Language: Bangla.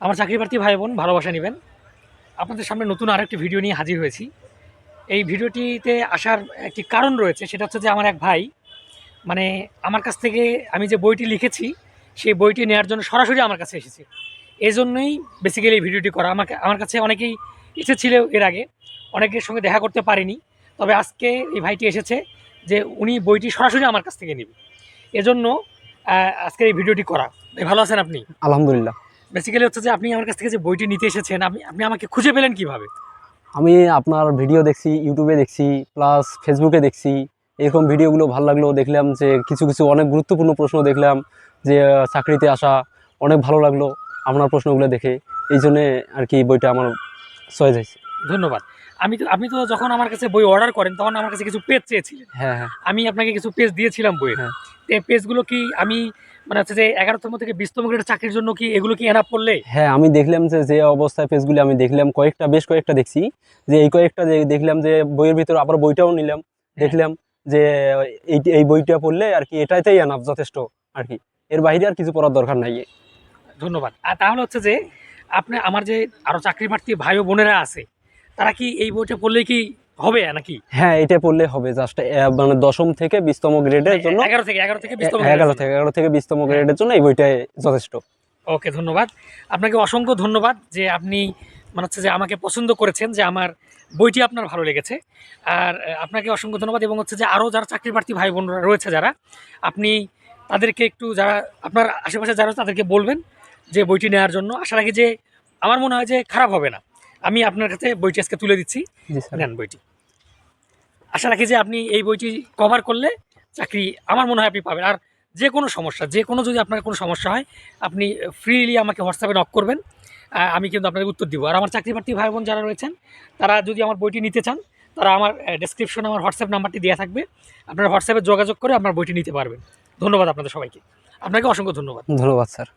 আমার চাকরি প্রার্থী ভাই বোন, ভালোবাসা নেবেন। আপনাদের সামনে নতুন আরেকটি ভিডিও নিয়ে হাজির হয়েছি। এই ভিডিওটিতে আসার একটি কারণ রয়েছে, সেটা হচ্ছে যে আমার এক ভাই মানে আমার কাছ থেকে আমি যে বইটি লিখেছি, সেই বইটি নেওয়ার জন্য সরাসরি আমার কাছে এসেছে। এই জন্যই বেসিক্যালি এই ভিডিওটি করা। আমাকে, আমার কাছে অনেকেই এসেছিল এর আগে, অনেকের সঙ্গে দেখা করতে পারিনি, তবে আজকে এই ভাইটি এসেছে যে উনি বইটি সরাসরি আমার কাছ থেকে নেবে। এজন্য আজকের এই ভিডিওটি করা। ভালো আছেন আপনি? আলহামদুলিল্লাহ। বেসিক্যালি হচ্ছে যে আপনি আমার কাছ থেকে যে বইটি নিতে এসেছেন আপনি আপনি আমাকে খুঁজে পেলেন কীভাবে? আমি আপনার ভিডিও দেখছি ইউটিউবে দেখছি প্লাস ফেসবুকে দেখছি। এরকম ভিডিওগুলো ভালো লাগল দেখলাম যে কিছু কিছু অনেক গুরুত্বপূর্ণ প্রশ্ন দেখলাম যে চাকরিতে আসা অনেক ভালো লাগল আপনার প্রশ্নগুলো দেখে। এই জন্যে আর কি বইটা আমার চয়েস হয়েছে। ধন্যবাদ। আমি তো আপনি তো যখন আমার কাছে বই অর্ডার করেন তখন আমার কাছে কিছু পেজ চেয়েছিলেন। হ্যাঁ হ্যাঁ। আমি আপনাকে কিছু পেজ দিয়েছিলাম বই হ্যাঁ। এই পেজগুলো কি আমি মানে হচ্ছে যে এগারোতম থেকে বিশতম গ্রেডের চাকরির জন্য কি এগুলো কি এনাপ করলে? হ্যাঁ আমি দেখলাম যে যে অবস্থায় পেজগুলি আমি দেখলাম কয়েকটা বেশ কয়েকটা দেখছি। যে এই কয়েকটা দেখলাম যে বইয়ের ভিতরে আবার বইটাও নিলাম। দেখলাম যে এই এই বইটা পড়লে আর কি এটাতেই আনাপ যথেষ্ট আর কি। এর বাইরে আর কিছু পড়ার দরকার নাই। ধন্যবাদ। আর তাহলে হচ্ছে যে আপনি আমার যে আরও চাকরি প্রার্থী ভাই ও বোনেরা আছে তারা কি এই বইটা পড়লে কি হবে নাকি? হ্যাঁ এটা পড়লে হবে জাস্ট মানে দশম থেকে বিশতম গ্রেডের জন্য। এগারো থেকে এগারো থেকে বিশতম এগারো থেকে এগারো থেকে বিশতম গ্রেডের জন্য এই বইটাই যথেষ্ট। ওকে ধন্যবাদ। আপনাকে অসংখ্য ধন্যবাদ যে আপনি মানে হচ্ছে যে আমাকে পছন্দ করেছেন যে আমার বইটি আপনার ভালো লেগেছে। আর আপনাকে অসংখ্য ধন্যবাদ এবং হচ্ছে যে আরও যারা চাকরি প্রার্থী ভাই বোনরা রয়েছে যারা আপনি তাদেরকে একটু যারা আপনার আশেপাশে যারা তাদেরকে বলবেন যে বইটি নেওয়ার জন্য। আশা রাখি যে আমার মনে হয় যে খারাপ হবে না। আমি আপনার কাছে বইটি আজকে তুলে দিচ্ছি। নেন বইটি। আশা রাখি যে আপনি এই বইটি কভার করলে চাকরি আমার মনে হয় আপনি পাবেন। আর যে কোনো সমস্যা যে কোনো যদি আপনার কোনো সমস্যা হয় আপনি ফ্রিলি আমাকে হোয়াটসঅ্যাপে নক করবেন। আমি কিন্তু আপনাকে উত্তর দিব। আর আমার চাকরি প্রার্থী ভাই বোন যারা রয়েছেন তারা যদি আমার বইটি নিতে চান তারা আমার ডেসক্রিপশনে আমার হোয়াটসঅ্যাপ নাম্বারটি দেওয়া থাকবে। আপনারা হোয়াটসঅ্যাপে যোগাযোগ করে আপনার বইটি নিতে পারবেন। ধন্যবাদ আপনাদের সবাইকে। আপনাকে অসংখ্য ধন্যবাদ। ধন্যবাদ স্যার।